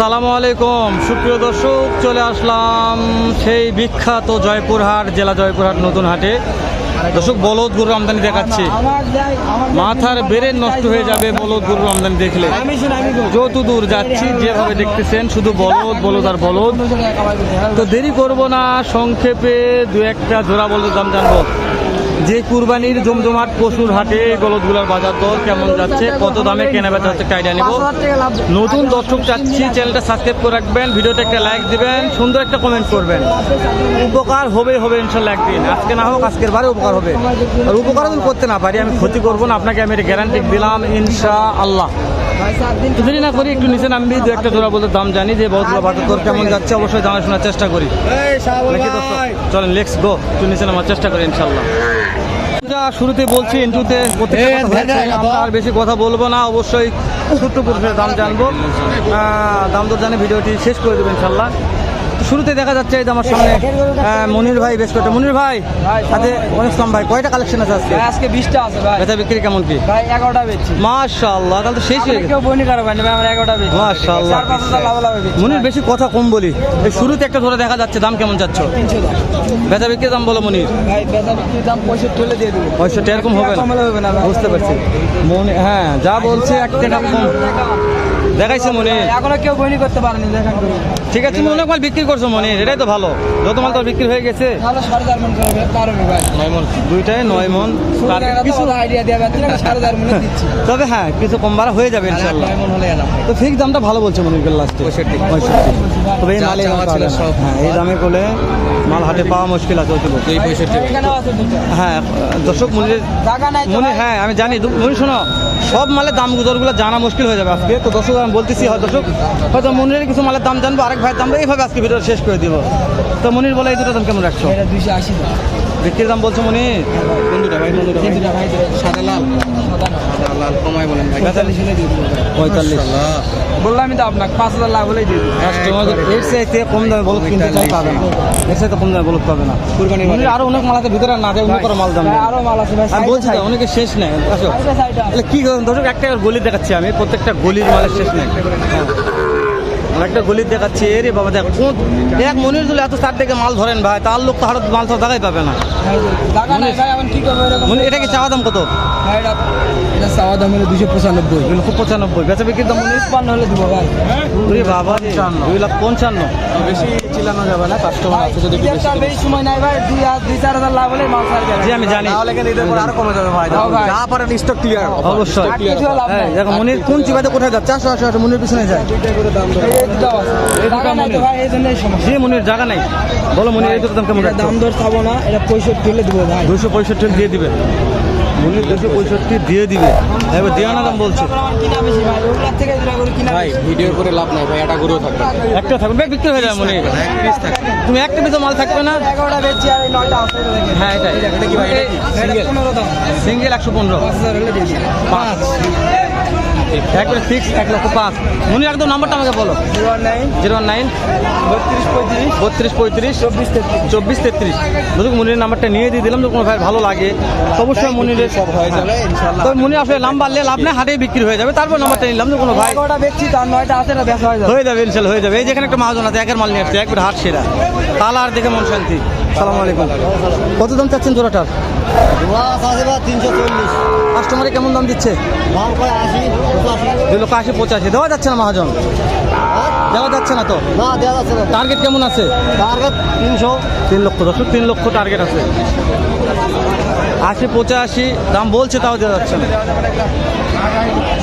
আসসালামু আলাইকুম। সুপ্রিয় দর্শক, চলে আসলাম সেই বিখ্যাত জয়পুরহাট, জেলা জয়পুরহাট নতুন হাটে। দর্শক, বলদ গরুর আমদানি দেখাচ্ছি। মাথার বেরেন নষ্ট হয়ে যাবে বলদ গরুর আমদানি দেখলে। যত দূর যাচ্ছি, যেভাবে দেখতেছেন, শুধু বলদ বলদ আর বলদ। তো দেরি করব না, সংক্ষেপে দু একটা জোড়া বলদের দাম জানব। যে কুরবানির জমজমাট পশুর হাটে এই বলদগুলোর বাজার দর কেমন যাচ্ছে? কত দামে কেনা বেচা হচ্ছে কাইডা নিব। নতুন দর্শক চাচ্ছি চ্যানেলটা সাবস্ক্রাইব করে রাখবেন ভিডিওতে একটা লাইক দিবেন সুন্দর একটা কমেন্ট করবেন। উপকার হবে হবে ইনশাল্লাহ একদিন। আজকে না হোক আজকের বারে উপকার হবে। আর উপকার যদি করতে না পারি আমি ক্ষতি করব না আপনাকে আমি এটা গ্যারান্টি দিলাম ইনশা আল্লাহ দেরি না করি একটু নিচে নামবি দু একটা জোড়া বলতে দাম জানি যে বহুতগুলো বাজার দর কেমন যাচ্ছে অবশ্যই জানা শোনার চেষ্টা করি? চলেন লেটস গো একটু নিচে নামার চেষ্টা করি ইনশাল্লাহ যা শুরুতে বলছি ইন্টুতে আমরা আর বেশি কথা বলব না অবশ্যই ছোট্ট পুরুষের দাম জানব। দাম দর জানে ভিডিওটি শেষ করে দেবেন ইনশাল্লাহ। শুরুতে দেখা যাচ্ছে এই যে আমার সামনে মনির ভাই বেশ কয়েকটা। মনির ভাই হাতে অনেক ইসলাম ভাই কয়টা কালেকশন আছে আজকে? আজকে বিশটা আছে ভাই। বেচা বিক্রি কেমন কি? ভাই এগারোটা বেচছি। মাশাআল্লাহ তাহলে তো শেষ হয়ে গেছে। কেউ বইনি কারও ভাই আমরা এগারোটা বেচছি। মাশাআল্লাহ। মনির বেশি কথা কম বলি। এই শুরুতে একটা ধরে দেখা যাচ্ছে দাম কেমন যাচ্ছ তিনশো দাম। বেচা বিক্রি দাম বলো মনির। ভাই বেচা বিক্রির দাম পঁয়ষট্টি হলে দিয়ে দেবো। পয়সাটা এরকম হবে কম হবে না বুঝতে পারছি। মনে হ্যাঁ যা বলছে এক টাকা কম। দেখাইছে মনে এখনও কেউ বইনি করতে পারেনি দেখান ঠিক আছে অনেক মাল বিক্রি করছ মনে? এটাই তো ভালো। যত মাল তো বিক্রি হয়ে গেছে। দুইটাই নয় মন। তবে হ্যাঁ কিছু কম বাড়া হয়ে যাবে ইনশাল্লাহ তো ফিক্স দামটা ভালো বলছে মনে করি লাস্টে পঁয়ষট্টি। পঁয়ষট্টি। তবে এই মালে। হ্যাঁ এই দামে করলে মাল হাটে পাওয়া মুশকিল আছে ওই এই পঁয়ষট্টি। এখানেও আছে দুটো। হ্যাঁ দর্শক মনির জায়গা মনে হ্যাঁ আমি জানি। দু- মনে শোনো সব মালের দাম দরগুলো জানা মুশকিল হয়ে যাবে আজকে। তো দর্শক আমি বলতেছি হয় দর্শক হয়তো মনিরের কিছু মালের দাম জানব আরেক ভাইয়ের দাম এইভাবে আজকে ভিডিও শেষ করে দিব। তো মনির বলে এই দুটো দাম কেমন রাখছো? দুইশো আশি দাম। বিক্রির দাম বলছো মনির? বন্ধুটা ভাই ভাই। সাদা লাল। সাদা কমাই বলেন ভাই। পঁয়তাল্লিশ হলে দিয়ে দেবো। পঁয়তাল্লিশ। বললাম আমি তো আপনাকে পাঁচ হাজার লাভ হলেই দিয়ে দেবো। এর চাইতে কম দামে বলুক কিনতে চাই পাবে না। এর চাইতে কম দামে বলুক পাবে না। আরও অনেক মাল আছে ভিতরে না অন্য কোনো মাল দাম। আরও মাল আছে ভাই আমি বলছি অনেকে শেষ নেই। আসো। কি দর্শক একটা গলি দেখাচ্ছি আমি প্রত্যেকটা গলির মালের শেষ নেই। হ্যাঁ। একটা গলি দেখাচ্ছি এ রে বাবা দেখ। কোন এক মনির দিলে এত চার থেকে মাল ধরেন ভাই তার লোক তো হাড়ত মাল তো জায়গায় পাবে না। টাকা নাই ভাই এখন কি করব এরকম মনির এটা কি চাওয়া দাম কত? এটা চাওয়া দাম হলো দুশো পঁচানব্বই। দুই লক্ষ পঁচানব্বই। বেচা বিক্রির দাম হলে দিব ভাই। ওরে বাবা দুই লাখ পঞ্চান্ন। বেশি চিলানো যাবে না কাস্টমার আছে যদি বেশি সময় নাই ভাই দুই দুই চার হাজার লাভ হলে মাল ছাড় যাবে জি আমি জানি। আরও কমে যাবে ভাই যা পারেন স্টক ক্লিয়ার অবশ্যই। দেখো মনির কোন চিবাতে কোথায় যাচ্ছে? আসো আসো আসো মনির পিছনে যায়। দুইটা করে দাম যে মনির জায়গা নাই। বলো মনির এই দাম কেমন দাম দর চাবো না এটা পঁয়ষট্টি হলে দিব ভাই। দুশো পঁয়ষট্টি দিয়ে দিবে। মনির দুশো পঁয়ষট্টি দিয়ে দিবে। এবার দেওয়ানা দাম বলছে। ভাই ভিডিও করে লাভ নাই ভাই এটা গরু থাকবে একটা থাকবে বিক্রি হয়ে যাবে মনে তুমি একটা পিছু মাল থাকবে না? এগারোটা বেচছি আর নয়টা আছে এটা হ্যাঁ এটাই। সিঙ্গেল? একশো পনেরো পাঁচ। একবারে ফিক্স এক লক্ষ পাঁচ। মনে একদম নাম্বারটা আমাকে বলো। জিরো নাইন জিরো নাইন বত্রিশ পঁয়ত্রিশ বত্রিশ পঁয়ত্রিশ চব্বিশ তেত্রিশ। চব্বিশ তেত্রিশ বুঝলি মনির নাম্বারটা নিয়ে দিয়ে দিলাম তো কোনো ভাই ভালো লাগে। অবশ্যই মনিরের সব হয়ে যাবে মনির আসলে নাম বাড়লে লাভ নেই হাটেই বিক্রি হয়ে যাবে। তারপর নাম্বারটা নিলাম তো কোনো ভাই তার নয়টা আছে হয়ে যাবে। হয়ে যাবে ইনশাল্লাহ হয়ে যাবে। এই যেখানে একটা মাহাজন আছে একের মাল নিয়ে আসছে একবার হাট সেরা। তালা আর দেখে মন শান্তি। সালাম আলাইকুম। কত দাম চাচ্ছেন জোড়াটার? কাস্টমারে কেমন দাম দিচ্ছে? দুই লক্ষ আশি পঁচাশি। দেওয়া যাচ্ছে না মহাজন? দেওয়া যাচ্ছে না তো? না দেওয়া যাচ্ছে না। টার্গেট কেমন আছে? টার্গেট তিনশো। তিন লক্ষ দশ তিন লক্ষ টার্গেট আছে। আশি পঁচাশি দাম বলছে তাও দেওয়া যাচ্ছে না।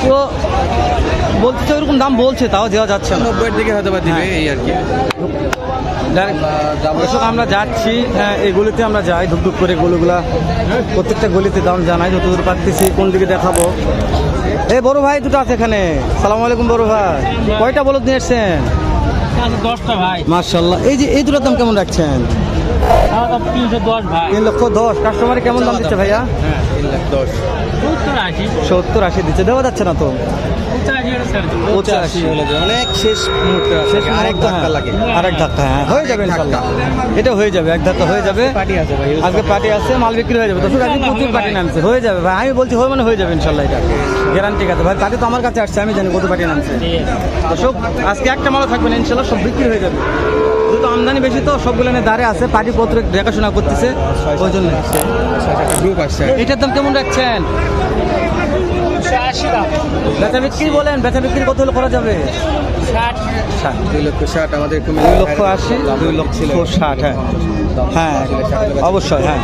তো বলছে তো এরকম দাম বলছে তাও দেওয়া যাচ্ছে না। নব্বইয়ের দিকে হয়তো বা দিবে এই আর কি। দর্শক আমরা যাচ্ছি হ্যাঁ, এই গলিতে আমরা যাই ধুকধুক করে গলিগুলা প্রত্যেকটা গলিতে দাম জানাই যতদূর পারতেছি কোন দিকে দেখাবো। এই বড় ভাই দুটো আছে এখানে। সালাম আলাইকুম বড় ভাই। কয়টা বলদ নিয়ে এসছেন? দশটা ভাই। মার্শাল্লাহ এই যে এই দুটোর দাম কেমন রাখছেন? তিন লক্ষ দশ। কাস্টমারে কেমন দাম দিচ্ছে ভাইয়া? দশ। সত্তর আশি। দিচ্ছে। দেওয়া যাচ্ছে না তো? পঁচাশি পঁচাশি অনেক শেষ মুহূর্তে আরেক ধাক্কা হ্যাঁ। লাগে। আরেক ধাক্কা হ্যাঁ। হয়ে যাবে ইনশাল্লাহ। এটা হয়ে যাবে এক ধাক্কা হয়ে যাবে। পার্টি আছে আজকে পার্টি আছে মাল বিক্রি হয়ে যাবে। দর্শক আজকে প্রচুর পার্টি নামছে। হয়ে যাবে ভাই। আমি বলছি হয়ে মানে হয়ে যাবে ইনশাল্লাহ এটা। গ্যারান্টি আছে ভাই পার্টি তো আমার কাছে আসছে আমি জানি কত পার্টি নামছে। দর্শক আজকে একটা মালও থাকবে না ইনশাল্লাহ সব বিক্রি হয়ে যাবে। আমদানি বেশি তো, সবগুলো নিয়ে দাঁড়ে আছে পার্টি পত্র দেখাশোনা করতেছে, ওই জন্য। এটার দাম কেমন রাখছেন? বেচা বিক্রি বলেন, বেচা বিক্রি কত হলে করা যাবে? দুই লক্ষ ষাট আমাদের দুই লক্ষ আশি দুই লক্ষ ষাট হ্যাঁ। হ্যাঁ অবশ্যই হ্যাঁ।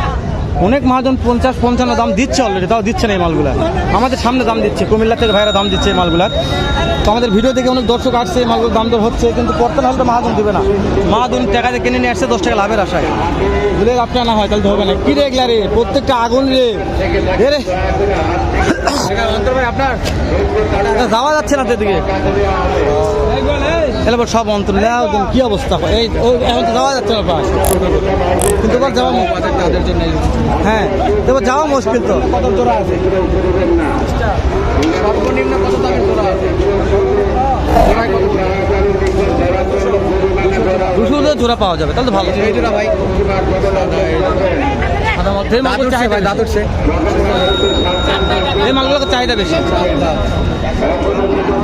অনেক মহাজন পঞ্চাশ পঞ্চান্ন দাম দিচ্ছে অলরেডি তাও দিচ্ছে না এই মালগুলা। আমাদের সামনে দাম দিচ্ছে কুমিল্লা থেকে ভাইরা দাম দিচ্ছে এই মালগুলার। তো আমাদের ভিডিও দেখে অনেক দর্শক আসছে এই মালগুলোর দাম দর হচ্ছে কিন্তু পড়তে না হলে মহাজন দেবে না। মহাজন টাকা দিয়ে কিনে নিয়ে আসছে দশ টাকা লাভের আশায়। যদি লাভটা না হয় তাহলে তো হবে না। কি রে এগুলা রে? প্রত্যেকটা আগুন রে। রে। আপনার? যাওয়া যাচ্ছে না তো এদিকে। এবার সব অন্তর নেওয়া কি অবস্থা? এই এখন তো যাওয়া যাচ্ছে না প্রায়। কিন্তু এবার যাওয়া তাদের জন্য হ্যাঁ এবার যাওয়া মুশকিল তো। কত জোড়া আছে? সর্বনিম্ন কত দামের জোড়া আছে দুশো জোড়া পাওয়া যাবে তাহলে তো ভালো। জোড়া ভাই উঠছে চাহিদা বেশি।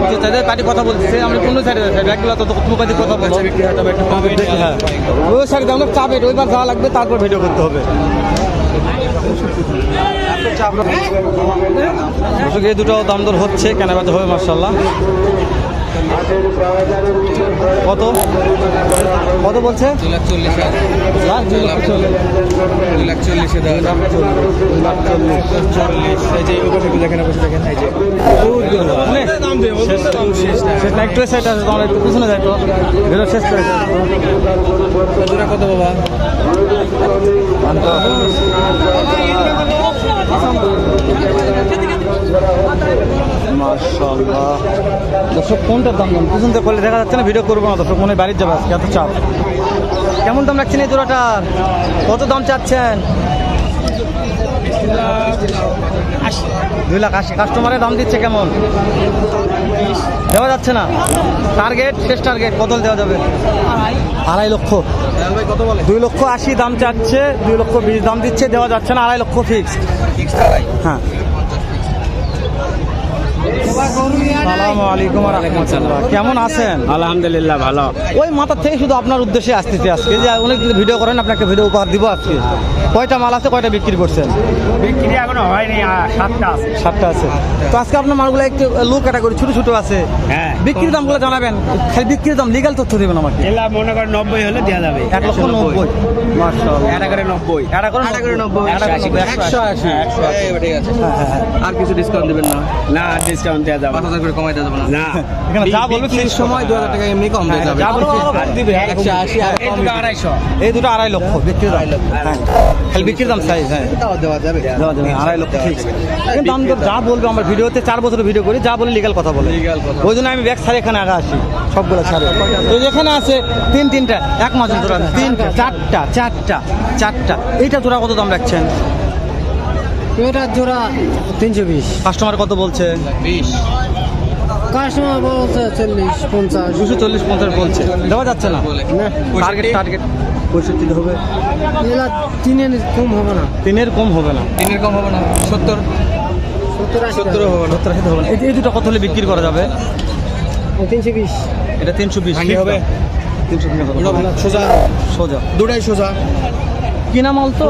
যে তাদের পার্টি কথা বলছে আমরা কোন সাইডে যাচ্ছি? ব্যাগগুলো তো মুখাদি কথা বলো। একটু কমে দেখি হ্যাঁ। ওই সাইডে আমরা চাপে ওইবার যাওয়া লাগবে তারপর ভিডিও করতে হবে। এই দুটো দাম দর হচ্ছে কেনা বেচা হবে মার্শাল্লাহ কত? কত বলছে? দুই লাখ চল্লিশ হাজার। লাখ চল্লিশ। লাখ চল্লিশে চল্লিশ। এই যে ওপর দেখেন বসে দেখেন এই যে। শেষ না। একটু সাইড আছে তোমার একটু পিছনে যাই তো। ভিডিও শেষ করে কত বাবা? মাশাআল্লাহ। দর্শক কোনটার দাম দাম পিছন থেকে করলে দেখা যাচ্ছে না ভিডিও করব না। দর্শক মনে বাড়ির যাবে আজকে এত চাপ। কেমন দাম রাখছেন এই জোড়াটার? কত দাম চাচ্ছেন? দুই লাখ আশি। কাস্টমারের দাম দিচ্ছে কেমন? দেওয়া যাচ্ছে না। টার্গেট শেষ টার্গেট কত দেওয়া যাবে। আড়াই লক্ষ। দুই লক্ষ আশি দাম চাচ্ছে, দুই লক্ষ বিশ দাম দিচ্ছে, দেওয়া যাচ্ছে না, আড়াই লক্ষ ফিক্স ফিক্স হ্যাঁ। সালামু আলাইকুম রহমতুল্লাহ। কেমন আছেন? আলহামদুলিল্লাহ ভালো। ওই মাথার থেকে শুধু আপনার উদ্দেশ্যে আসতেছি আজকে। যে অনেক ভিডিও করেন আপনাকে ভিডিও উপহার দিব আজকে। কয়টা মাল আছে কয়টা বিক্রি করছেন? বিক্রি এখনও হয়নি সাতটা আছে। সাতটা আছে। তো আজকে আপনার মালগুলো একটু লো ক্যাটাগরি ছোট ছোট আছে। হ্যাঁ। বিক্রির দামগুলো জানাবেন। খালি বিক্রির দাম লিগাল তথ্য দেবেন আমাকে। এলা মনে করেন নব্বই হলে দেওয়া যাবে। এক লক্ষ নব্বই। করে নব্বই। এটা করে নব্বই। এটা করে নব্বই, একশো আশি। একশো আশি। ঠিক আছে। আর কিছু ডিসকাউন্ট দিবেন না? না ডিসকাউন্ট দেওয়া যাবে পাঁচ হাজার করে কমাই দেওয়া যাবে না। না। এখানে যা বলবে বিক্রির সময় দু হাজার টাকা এমনি কম দিয়ে যাবে। যা বলবে fixed দিবে একশো আশি আর এই দুটো আড়াইশো। এই দুটো আড়াই লক্ষ। বিক্রির দাম হ্যাঁ। খালি বিক্রির দাম সাইজ হ্যাঁ। তাও দেওয়া যাবে। দেওয়া যাবে আড়াই লক্ষ ঠিক কিন্তু দাম দর যা বলবে আমরা ভিডিওতে চার বছর ভিডিও করি যা বলে লিগাল কথা বলে। Legal কথা। ওই জন্য আমি ব্যাগ ছাড়ে এখানে আগে আসি সবগুলো ছাড়ে। তো যেখানে আছে তিন তিনটা এক মাস জোড়া তিনটা চারটা চারটা চারটা। এইটা জোড়া কত দাম রাখছেন? এটা জোড়া তিনশো বিশ। কাস্টমার কত বলছে? বিশ। কাস্টমার বলছে চল্লিশ পঞ্চাশ। দুশো চল্লিশ পঞ্চাশ বলছে। দেওয়া যাচ্ছে না? টার্গেট টার্গেট পঁয়ষট্টি। হবে। এলা তিনের কম হবে না। তিনের কম হবে না। তিনের কম হবে না। সত্তর। সত্তর হবে। না। সত্তর আশি হবে না। এই- এই দুটো কত হলে বিক্রি করা যাবে? তিনশো বিশ। এটা তিনশো বিশ। হবে? তিনশো বিশ সোজা। সোজা। দুটাই সোজা। কিনা মাল তো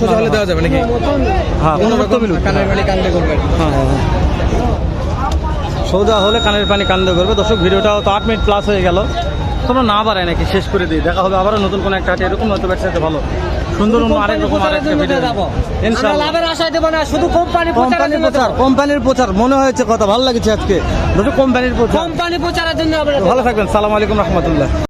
সোজা হলে দেওয়া যাবে নাকি? হ্যাঁ কোনো কোনো রকম কানের বাড়ি কান্দে করবেন। হ্যাঁ হ্যাঁ হ্যাঁ। সোজা হলে কানের পানি কান্দ করবে। দর্শক ভিডিওটাও তো আট মিনিট প্লাস হয়ে গেল। তোমরা না বাড়ায় নাকি? শেষ করে দিই। দেখা হবে আবারও নতুন কোনো একটা হাটে। এরকম হয়তো ব্যবসাতে ভালো। সুন্দর আরেক রকম আরেকটা ভিডিও ইনশাআল্লাহ লাভের আশায় দেবো না শুধু কোম্পানি কোম্পানির প্রচার কোম্পানির প্রচার। মনে হয়েছে কথা ভালো লাগছে আজকে। কোম্পানির প্রচার। কোম্পানি প্রচারের জন্য ভালো থাকবেন। সালাম আলাইকুম রহমতুল্লাহ।